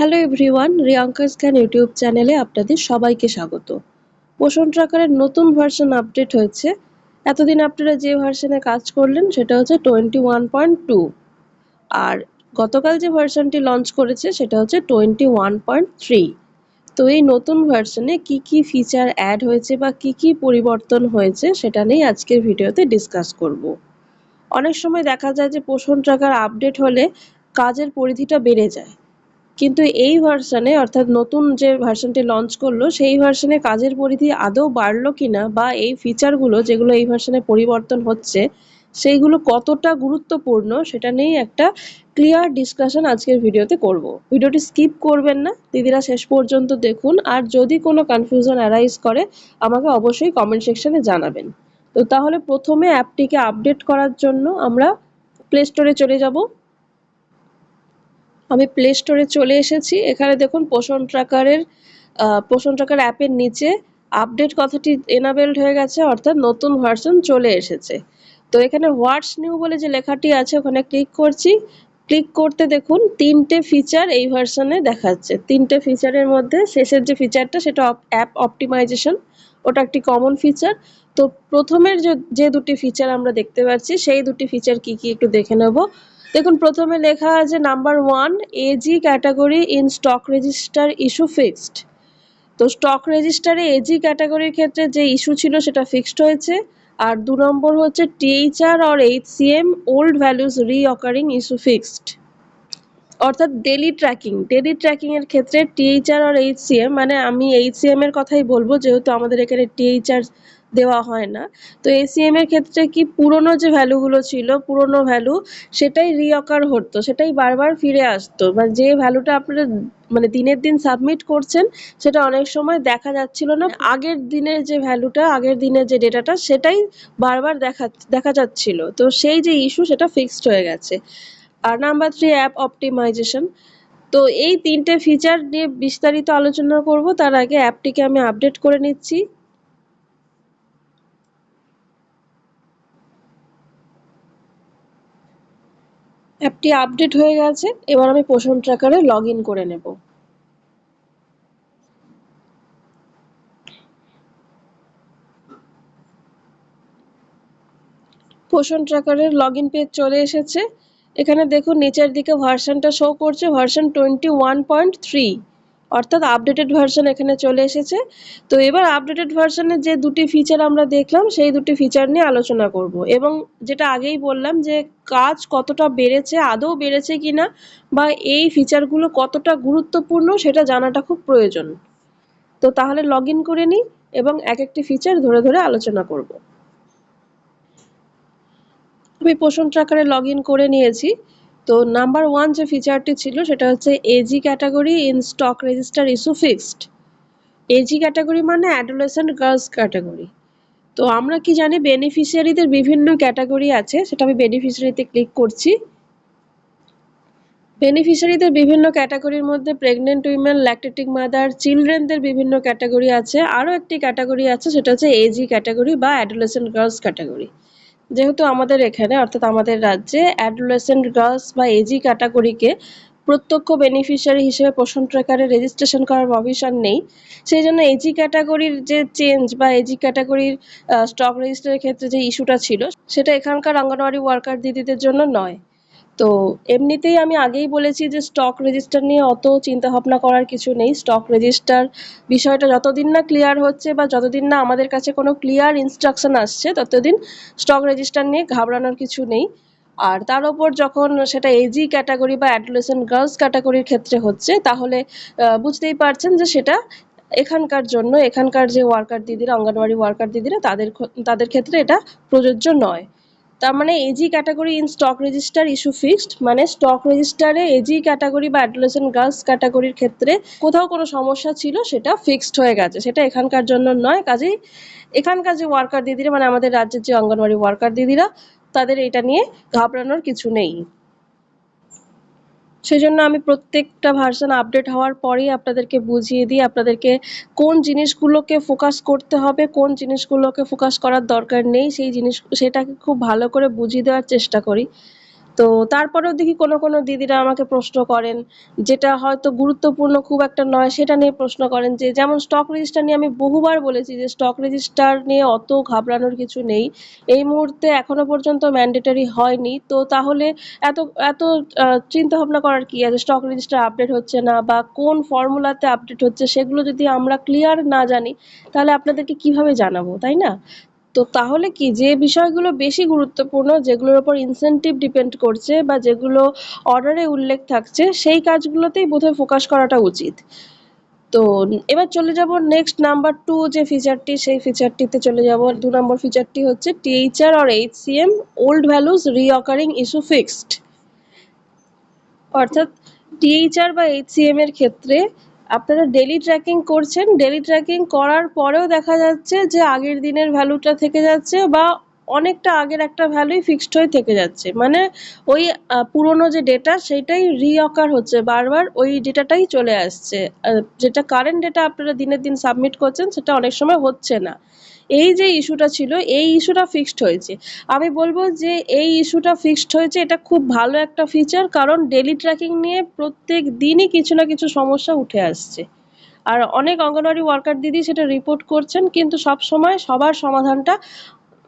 Hello everyone রিয়াঙ্কাস জ্ঞান YouTube চ্যানেলে আপনাদের সবাইকে স্বাগত। পোষণ ট্রাকারের নতুন ভার্সন আপডেট হয়েছে। এতদিন আপনারা যে ভার্সনে কাজ করলেন, সেটা হচ্ছে টোয়েন্টি ওয়ান পয়েন্ট টু আর গতকাল যে ভার্সনটি লঞ্চ করেছে, সেটা হচ্ছে টোয়েন্টি ওয়ান পয়েন্ট থ্রি তো এই নতুন ভার্সনে কি কি ফিচার অ্যাড হয়েছে বা কি কি পরিবর্তন হয়েছে, সেটা নিয়ে আজকের ভিডিওতে ডিসকাস করব। অনেক সময় দেখা যায় যে পোষণ ট্রাকার আপডেট হলে কাজের পরিধিটা বেড়ে যায়। কিন্তু এই ভার্সানে, অর্থাৎ নতুন যে ভার্সনটি লঞ্চ করল, সেই ভার্সনে কাজের পরিধি আদৌ বাড়লো কিনা বা এই ফিচারগুলো যেগুলো এই ভার্সনে পরিবর্তন হচ্ছে, সেইগুলো কতটা গুরুত্বপূর্ণ সেটা নিয়েই একটা ক্লিয়ার ডিসকাশন আজকের ভিডিওতে করব। ভিডিওটি স্কিপ করবেন না, দিদিরা শেষ পর্যন্ত দেখুন, আর যদি কোনো কনফিউশন অ্যারাইজ করে, আমাকে অবশ্যই কমেন্ট সেকশনে জানাবেন। তো তাহলে প্রথমে অ্যাপটিকে আপডেট করার জন্য আমরা প্লে স্টোরে চলে যাব। আমি প্লে স্টোরে চলে এসেছি। এখানে দেখুন পোষণ ট্রাকারের পোষণ ট্রাকার অ্যাপের নিচে আপডেট কথাটি এনাবেলড হয়ে গেছে, অর্থাৎ নতুন ভার্সন চলে এসেছে। তো এখানে হোয়াটস নিউ বলে যে লেখাটি আছে, ওখানে ক্লিক করছি। ক্লিক করতে দেখুন তিনটে ফিচার এই ভার্সনে দেখাচ্ছে। তিনটে ফিচারের মধ্যে শেষের যে ফিচারটা সেটা অ্যাপ অপটিমাইজেশন ওটা একটি কমন ফিচার তো প্রথমের যে যে দুটি ফিচার আমরা দেখতে পাচ্ছি, সেই দুটি ফিচার কি কি একটু দেখে নেব। দেখুন, প্রথমে লেখা আছে number one AG category in stock register issue fixed. তো স্টক রেজিস্টারে এজি ক্যাটাগরির ক্ষেত্রে যে ইস্যু ছিল সেটা ফিক্সড হয়েছে। আর দু নম্বর হচ্ছে THR or H C M old values reoccurring issue fixed অর্থাৎ ডেলি ট্র্যাকিং ডেলি ট্র্যাকিং এর ক্ষেত্রে টিএইচআর আর এইচ সি এম মানে আমি এইচ সি এম এর কথাই বলব, যেহেতু আমাদের এখানে টিএইচআর দেওয়া হয় না। তো এসিএম এর ক্ষেত্রে কি পুরনো যে ভ্যালুগুলো ছিল, পুরনো ভ্যালু, সেটাই রিঅকার হতো, সেটাই বারবার ফিরে আসতো। মানে যে ভ্যালুটা আপনারা মানে দিনের দিন সাবমিট করছেন, সেটা অনেক সময় দেখা যাচ্ছিল না। আগের দিনের যে ভ্যালুটা, আগের দিনের যে ডেটাটা সেটাই বারবার দেখা দেখা যাচ্ছিল। তো সেই যে ইস্যু সেটা ফিক্সড হয়ে গেছে। আর নাম্বার থ্রি অ্যাপ অপটিমাইজেশন তো এই তিনটে ফিচার নিয়ে বিস্তারিত আলোচনা করব। তার আগে অ্যাপটিকে আমি আপডেট করে নিচ্ছি। অ্যাপটি আপডেট হয়ে গেছে, এবার আমি পোষণ ট্র্যাকারে লগ করে নেব। পোষণ ট্র্যাকারের লগ ইন পেজ চলে এসেছে। এখানে দেখুন নিচের দিকে ভার্সানটা শো করছে, version twenty one point three অর্থাৎ আপডেটেড ভার্সন এখানে চলে এসেছে। তো এবার আপডেটেড ভার্সনের যে দুটি ফিচার আমরা দেখলাম, সেই দুটি ফিচার নিয়ে আলোচনা করব। এবং যেটা আগেই বললাম যে কাজ কতটা বেড়েছে, আদৌ বেড়েছে কিনা, বা এই ফিচারগুলো কতটা গুরুত্বপূর্ণ, সেটা জানাটা খুব প্রয়োজন। তো তাহলে লগ ইন করে নিই এবং এক একটি ফিচার ধরে ধরে আলোচনা করব। আমি পোষণ ট্রাকারে লগ ইন করে নিয়েছি। তো নাম্বার ওয়ান যে ফিচারটি ছিল সেটা হচ্ছে AG category in stock register issue fixed AG category মানে অ্যাডোলেসেন্ট গার্লস ক্যাটাগরি তো আমরা কি জানি বেনিফিশিয়ারিদের বিভিন্ন ক্যাটাগরি আছে, সেটা আমি বেনিফিশিয়ারিতে ক্লিক করছি। বেনিফিশিয়ারিদের বিভিন্ন ক্যাটাগরির মধ্যে প্রেগনেন্ট উইমেন ল্যাকটেটিক মাদার চিলড্রেনদের বিভিন্ন ক্যাটাগরি আছে। আরও একটি ক্যাটাগরি আছে, সেটা হচ্ছে এজি ক্যাটাগরি বা অ্যাডোলেসেন্ট গার্লস ক্যাটাগরি যেহেতু আমাদের এখানে, অর্থাৎ আমাদের রাজ্যে অ্যাডোলেসেন্ট গার্লস বা এজি ক্যাটাগরিকে প্রত্যক্ষ বেনিফিশিয়ারি হিসেবে পোষণ ট্র্যাকারে রেজিস্ট্রেশন করার প্রভিশন নেই। সেই জন্য এজি ক্যাটাগরির যে চেঞ্জ বা এজি ক্যাটাগরির স্টক রেজিস্টারের ক্ষেত্রে যে ইস্যুটা ছিল, সেটা এখানকার অঙ্গনওয়াড়ি ওয়ার্কার দিদিদের জন্য নয়। তো এমনিতেই আমি আগেই বলেছি যে স্টক রেজিস্টার নিয়ে অত চিন্তা ভাবনা করার কিছু নেই। স্টক রেজিস্টার বিষয়টা যতদিন না ক্লিয়ার হচ্ছে বা যতদিন না আমাদের কাছে কোনো ক্লিয়ার ইনস্ট্রাকশন আসছে, ততদিন স্টক রেজিস্টার নিয়ে ঘাবড়ানোর কিছু নেই। আর তার ওপর যখন সেটা এজি ক্যাটাগরি বা অ্যাডোলেসেন্ট গার্লস ক্যাটাগরির ক্ষেত্রে হচ্ছে, তাহলে বুঝতেই পারছেন যে সেটা এখানকার জন্য, এখানকার যে ওয়ার্কার দিদিরা, অঙ্গনওয়াড়ি ওয়ার্কার দিদিরা, তাদের তাদের ক্ষেত্রে এটা প্রযোজ্য নয়। তার মানে AG category in stock register issue fixed মানে স্টক রেজিস্টারে এজি ক্যাটাগরি বা অ্যাডোলেসেন্ট গার্লস ক্যাটাগরির ক্ষেত্রে কোথাও কোনো সমস্যা ছিল সেটা ফিক্সড হয়ে গেছে। সেটা এখানকার জন্য নয়, কাজেই এখানকার যে ওয়ার্কার দিদিরা মানে আমাদের রাজ্যের যে অঙ্গনওয়াড়ি ওয়ার্কার দিদিরা, তাদের এটা নিয়ে ঘাবড়ানোর কিছু নেই। সেই জন্য আমি প্রত্যেকটা ভার্সন আপডেট হওয়ার পরেই আপনাদেরকে বুঝিয়ে দিই, আপনাদেরকে কোন জিনিসগুলোকে ফোকাস করতে হবে, কোন জিনিসগুলোকে ফোকাস করার দরকার নেই, সেই জিনিস, সেটাকে খুব ভালো করে বুঝিয়ে দেওয়ার চেষ্টা করি। তো তারপরেও দেখি কোনো কোনো দিদিরা আমাকে প্রশ্ন করেন, যেটা হয়তো গুরুত্বপূর্ণ খুব একটা নয়, সেটা নিয়ে প্রশ্ন করেন যে, যেমন স্টক রেজিস্টার নিয়ে আমি বহুবার বলেছি যে স্টক রেজিস্টার নিয়ে অত ঘাবড়ানোর কিছু নেই। এই মুহূর্তে এখনও পর্যন্ত ম্যান্ডেটারি হয়নি। তো তাহলে এত এত চিন্তা ভাবনা করার কি আছে? স্টক রেজিস্টার আপডেট হচ্ছে না বা কোন ফর্মুলাতে আপডেট হচ্ছে, সেগুলো যদি আমরা ক্লিয়ার না জানি, তাহলে আপনাদেরকে কীভাবে জানাব, তাই না? তো তাহলে কি যে বিষয়গুলো বেশি গুরুত্বপূর্ণ, যেগুলোর উপর ইনসেন্টিভ ডিপেন্ড করছে বা যেগুলো অর্ডারে উল্লেখ থাকছে, সেই কাজগুলোতেই বোধহয় ফোকাস করাটা উচিত। তো এবার চলে যাব নেক্সট নাম্বার টু যে ফিচারটি সেই ফিচারটিতে চলে যাব। দু নম্বর ফিচারটি হচ্ছে টিএইচআর আর H C M old values reoccurring issue fixed অর্থাৎ টিএইচআর বা এইচসিএম এর ক্ষেত্রে আপনারা ডেলি ট্র্যাকিং করছেন ডেলি ট্র্যাকিং করার পরেও দেখা যাচ্ছে যে আগের দিনের ভ্যালুটা থেকে যাচ্ছে বা অনেকটা আগের একটা ভ্যালুই ফিক্সড হয়ে থেকে যাচ্ছে। মানে ওই পুরনো যে ডেটা সেটাই রিঅকার হচ্ছে। বারবার ওই ডেটাটাই চলে আসছে। যেটা কারেন্ট ডেটা আপনারা দিনের দিন সাবমিট করছেন, সেটা অনেক সময় হচ্ছে না। এই যে ইস্যুটা ছিল, এই ইস্যুটা ফিক্সড হয়েছে। আমি বলব যে এই ইস্যুটা ফিক্সড হয়েছে, এটা খুব ভালো একটা ফিচার কারণ ডেলি ট্র্যাকিং নিয়ে প্রত্যেক দিনই কিছু না কিছু সমস্যা উঠে আসছে। আর অনেক অঙ্গনওয়াড়ি ওয়ার্কার দিদি সেটা রিপোর্ট করছেন, কিন্তু সব সময় সবার সমাধানটা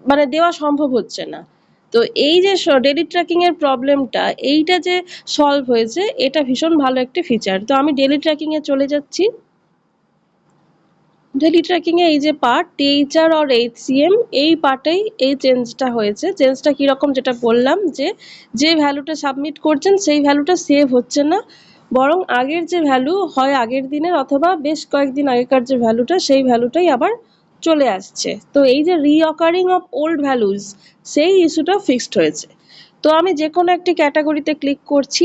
মানে দেওয়া সম্ভব হচ্ছে না। তো এই যে ডেলি ট্র্যাকিং এর প্রবলেমটা এইটা যে সলভ হয়েছে, এটা ভীষণ ভালো একটি ফিচার তো আমি ডেলি ট্র্যাকিং এ চলে যাচ্ছি। ডেলি এ এই যে পার্ট টিএইচআর অর এইচসিএম এই পার্টেই এই চেঞ্জটা হয়েছে। চেঞ্জটা কীরকম যেটা বললাম যে যে ভ্যালুটা সাবমিট করছেন, সেই ভ্যালুটা সেভ হচ্ছে না। বরং আগের যে ভ্যালু হয় আগের দিনের অথবা বেশ কয়েকদিন আগেকার যে ভ্যালুটা সেই ভ্যালুটাই আবার চলে আসছে। তো এই যে রিঅকারিং অফ ওল্ড ভ্যালুজ সেই ইস্যুটা ফিক্সড হয়েছে। তো আমি যে কোনো একটি ক্যাটাগরিতে ক্লিক করছি।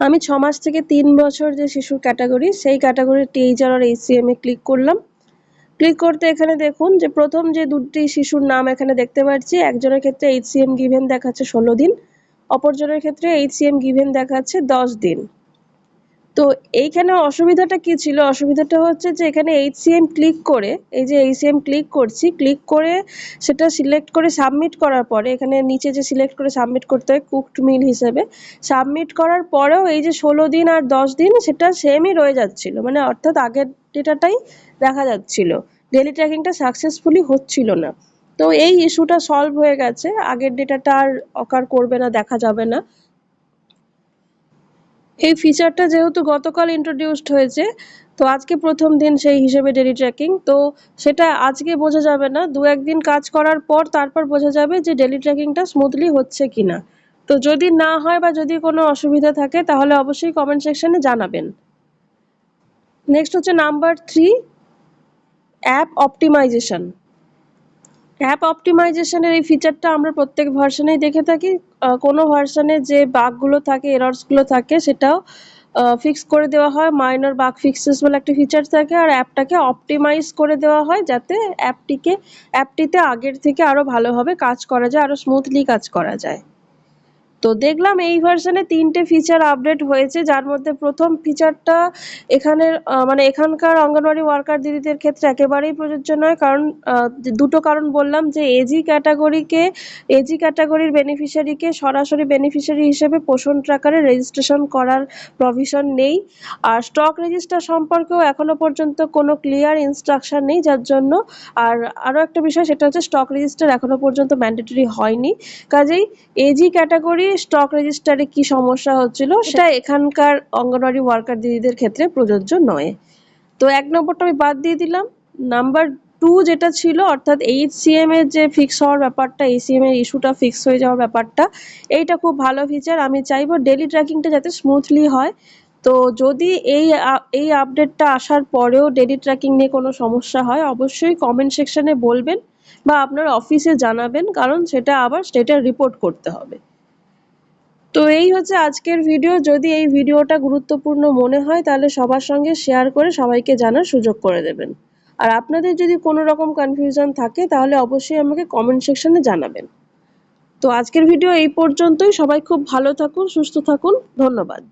আমি ছ মাস থেকে তিন বছর যে শিশুর ক্যাটাগরি সেই ক্যাটাগরির টিচার আর এসিএমে এ ক্লিক করলাম। ক্লিক করতে এখানে দেখুন যে প্রথম যে দুটি শিশুর নাম এখানে দেখতে পাচ্ছি, একজনের ক্ষেত্রে এইচ সি এম গিভেন দেখাচ্ছে ষোলো দিন, অপরজনের ক্ষেত্রে এইচ সি এম গিভেন দেখাচ্ছে দশ দিন। তো এইখানে অসুবিধাটা কি ছিল? অসুবিধাটা হচ্ছে যে এখানে এইচসিএম ক্লিক করে, এই যে এইচসিএম ক্লিক করছি ক্লিক করে সেটা সিলেক্ট করে সাবমিট করার পরে, এখানে নিচে যে সিলেক্ট করে সাবমিট করতে হয় কুকড মিল হিসেবে সাবমিট করার পরেও এই যে ষোলো দিন আর দশ দিন সেটা সেমই রয়ে যাচ্ছিল। মানে অর্থাৎ আগের ডেটাটাই দেখা যাচ্ছিল। ডেলি ট্র্যাকিংটা সাকসেসফুলি হচ্ছিল না। তো এই ইস্যুটা সলভ হয়ে গেছে। আগের ডেটাটা আর অকার করবে না, দেখা যাবে না। এই ফিচারটা যেহেতু গতকাল ইন্ট্রোডিউসড হয়েছে, তো আজকে প্রথম দিন সেই হিসেবে ডেলি ট্র্যাকিং তো সেটা আজকে বোঝা যাবে না। দু একদিন কাজ করার পর তারপর বোঝা যাবে যে ডেলি ট্র্যাকিংটা স্মুথলি হচ্ছে কি না তো যদি না হয় বা যদি কোনো অসুবিধা থাকে, তাহলে অবশ্যই কমেন্ট সেকশানে জানাবেন। নেক্সট হচ্ছে number three app optimization app অপটিমাইজেশনের এই ফিচারটা আমরা প্রত্যেক ভার্সানেই দেখে থাকি। কোনো ভার্সানে যে বাঘগুলো থাকে এরর্সগুলো থাকে, সেটাও ফিক্স করে দেওয়া হয়। মাইনর বাগ ফিক্সেস বলে একটা ফিচার থাকে আর অ্যাপটাকে অপটিমাইজ করে দেওয়া হয় যাতে অ্যাপটিকে অ্যাপটিতে আগের থেকে আরও ভালোভাবে কাজ করা যায় আরও স্মুথলি কাজ করা যায়। তো দেখলাম এই ভার্সনে তিনটে ফিচার আপডেট হয়েছে, যার মধ্যে প্রথম ফিচারটা এখানের মানে এখানকার অঙ্গনওয়াড়ি ওয়ার্কার দিদিদের ক্ষেত্রে একেবারেই প্রযোজ্য নয়। কারণ দুটো কারণ বললাম যে এজি ক্যাটাগরিকে এজি ক্যাটাগরির বেনিফিশিয়ারিকে সরাসরি বেনিফিশিয়ারি হিসেবে পোষণ ট্র্যাকারে রেজিস্ট্রেশন করার প্রভিশন নেই। আর স্টক রেজিস্টার সম্পর্কেও এখনও পর্যন্ত কোনো ক্লিয়ার ইনস্ট্রাকশন নেই, যার জন্য, আর আরও একটা বিষয় সেটা হচ্ছে স্টক রেজিস্টার এখনও পর্যন্ত ম্যান্ডেটরি হয়নি। কাজেই এজি ক্যাটাগরি স্টক রেজিস্টারে কি সমস্যা হচ্ছিল সেটা এখানকার অঙ্গনওয়াড়ি ওয়ার্কার দিদিদের ক্ষেত্রে প্রযোজ্য নয়। তো এক নম্বরটা আমি বাদ দিয়ে দিলাম। নাম্বার টু যেটা ছিল অর্থাৎ এইচসিএম এর যে ফিক্স হওয়ার ব্যাপারটা এইচসিএম এর ইস্যুটা ফিক্স হয়ে যাওয়ার ব্যাপারটা এইটা খুব ভালো ফিচার আমি চাইব ডেলি ট্র্যাকিংটা যাতে স্মুথলি হয়। তো যদি এই এই আপডেটটা আসার পরেও ডেলি ট্র্যাকিং নিয়ে কোনো সমস্যা হয় অবশ্যই কমেন্ট সেকশানে বলবেন বা আপনার অফিসে জানাবেন কারণ সেটা আবার স্টেটে রিপোর্ট করতে হবে। তো এই হচ্ছে আজকের ভিডিও যদি এই ভিডিওটা গুরুত্বপূর্ণ মনে হয়, তাহলে সবার সঙ্গে শেয়ার করে সবাইকে জানার সুযোগ করে দেবেন। আর আপনাদের যদি কোনো রকম কনফিউশন থাকে, তাহলে অবশ্যই আমাকে কমেন্ট সেকশনে জানাবেন। তো আজকের ভিডিও এই পর্যন্তই। সবাই খুব ভালো থাকুন, সুস্থ থাকুন। ধন্যবাদ।